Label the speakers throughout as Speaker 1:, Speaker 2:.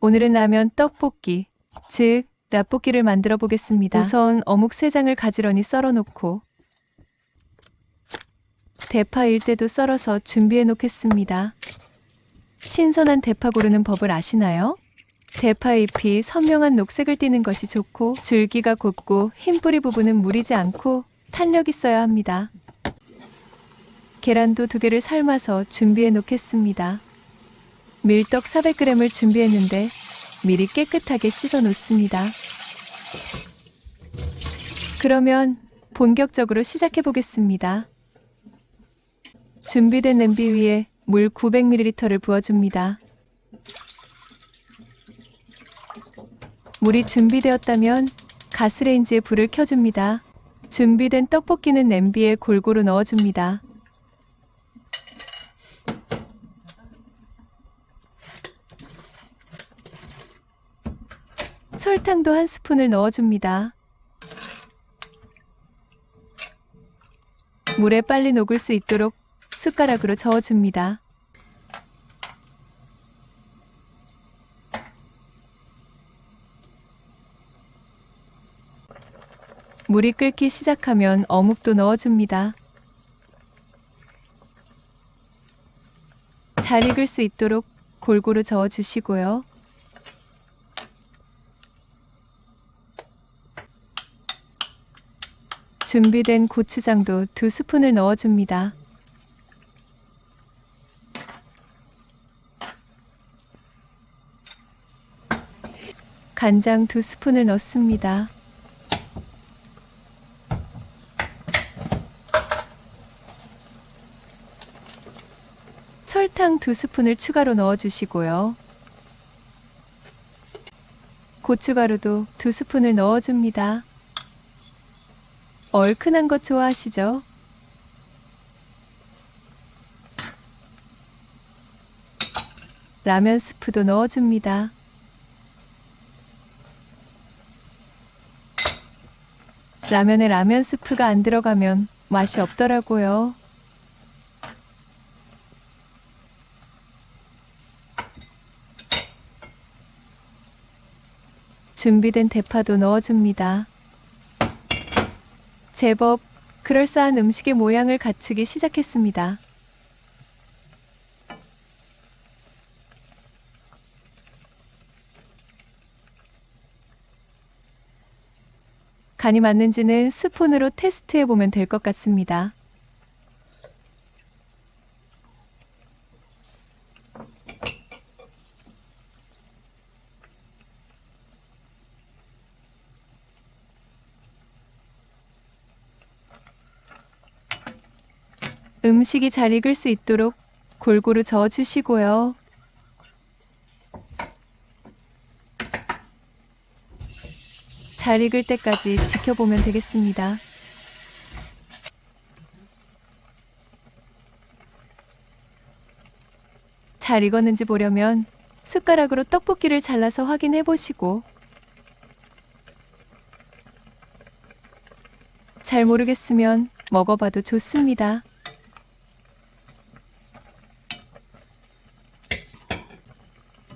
Speaker 1: 오늘은 라면 떡볶이, 즉 라볶이를 만들어 보겠습니다. 우선 어묵 3장을 가지런히 썰어 놓고 대파 일대도 썰어서 준비해 놓겠습니다. 신선한 대파 고르는 법을 아시나요? 대파 잎이 선명한 녹색을 띠는 것이 좋고 줄기가 곧고 흰 뿌리 부분은 무리지 않고 탄력 있어야 합니다. 계란도 두 개를 삶아서 준비해 놓겠습니다. 밀떡 400g을 준비했는데 미리 깨끗하게 씻어 놓습니다. 그러면 본격적으로 시작해 보겠습니다. 준비된 냄비 위에 물 900ml를 부어줍니다. 물이 준비되었다면 가스레인지에 불을 켜줍니다. 준비된 떡볶이는 냄비에 골고루 넣어줍니다. 설탕도 한 스푼을 넣어줍니다. 물에 빨리 녹을 수 있도록 숟가락으로 저어줍니다. 물이 끓기 시작하면 어묵도 넣어줍니다. 잘 익을 수 있도록 골고루 저어주시고요. 준비된 고추장도 두 스푼을 넣어줍니다. 간장 두 스푼을 넣습니다. 설탕 두 스푼을 추가로 넣어주시고요. 고춧가루도 두 스푼을 넣어줍니다. 얼큰한 것 좋아하시죠? 라면 스프도 넣어줍니다. 라면에 라면 스프가 안 들어가면 맛이 없더라고요. 준비된 대파도 넣어줍니다. 제법 그럴싸한 음식의 모양을 갖추기 시작했습니다. 간이 맞는지는 스푼으로 테스트해 보면 될 것 같습니다. 음식이 잘 익을 수 있도록 골고루 저어 주시고요. 잘 익을 때까지 지켜보면 되겠습니다. 잘 익었는지 보려면 숟가락으로 떡볶이를 잘라서 확인해 보시고 잘 모르겠으면 먹어봐도 좋습니다.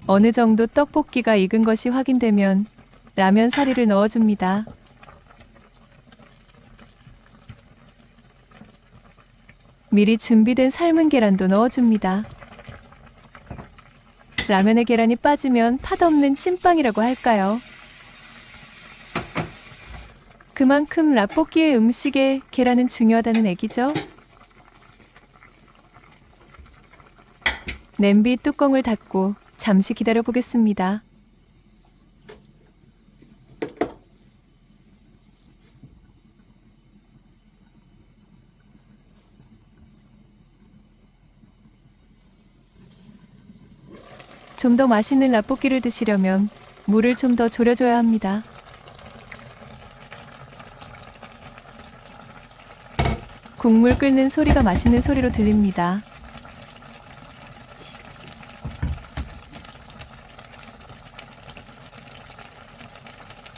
Speaker 1: 어느 정도 떡볶이가 익은 것이 확인되면 라면 사리를 넣어줍니다. 미리 준비된 삶은 계란도 넣어줍니다. 라면에 계란이 빠지면 팥없는 찐빵이라고 할까요? 그만큼 라볶이의 음식에 계란은 중요하다는 얘기죠? 냄비 뚜껑을 닫고 잠시 기다려 보겠습니다. 좀 더 맛있는 라볶이를 드시려면 물을 좀 더 졸여줘야 합니다. 국물 끓는 소리가 맛있는 소리로 들립니다.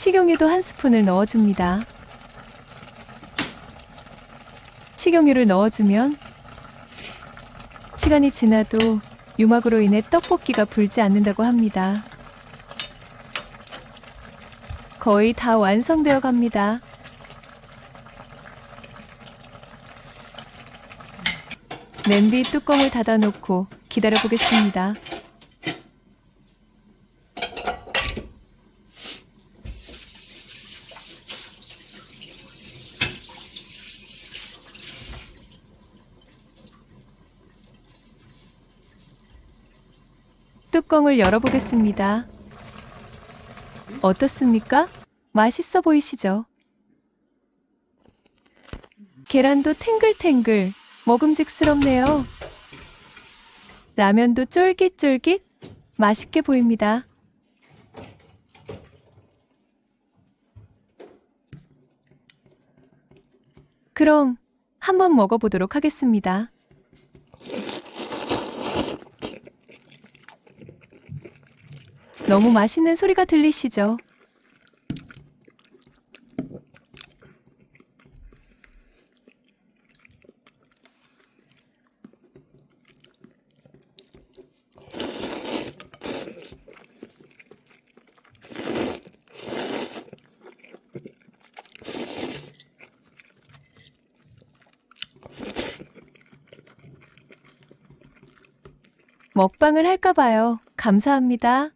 Speaker 1: 식용유도 한 스푼을 넣어줍니다. 식용유를 넣어주면 시간이 지나도 유막으로 인해 떡볶이가 불지 않는다고 합니다. 거의 다 완성되어 갑니다. 냄비 뚜껑을 닫아놓고 기다려 보겠습니다. 뚜껑을 열어보겠습니다. 어떻습니까? 맛있어 보이시죠? 계란도 탱글탱글, 먹음직스럽네요. 라면도 쫄깃쫄깃, 맛있게 보입니다. 그럼 한번 먹어보도록 하겠습니다. 너무 맛있는 소리가 들리시죠? 먹방을 할까 봐요. 감사합니다.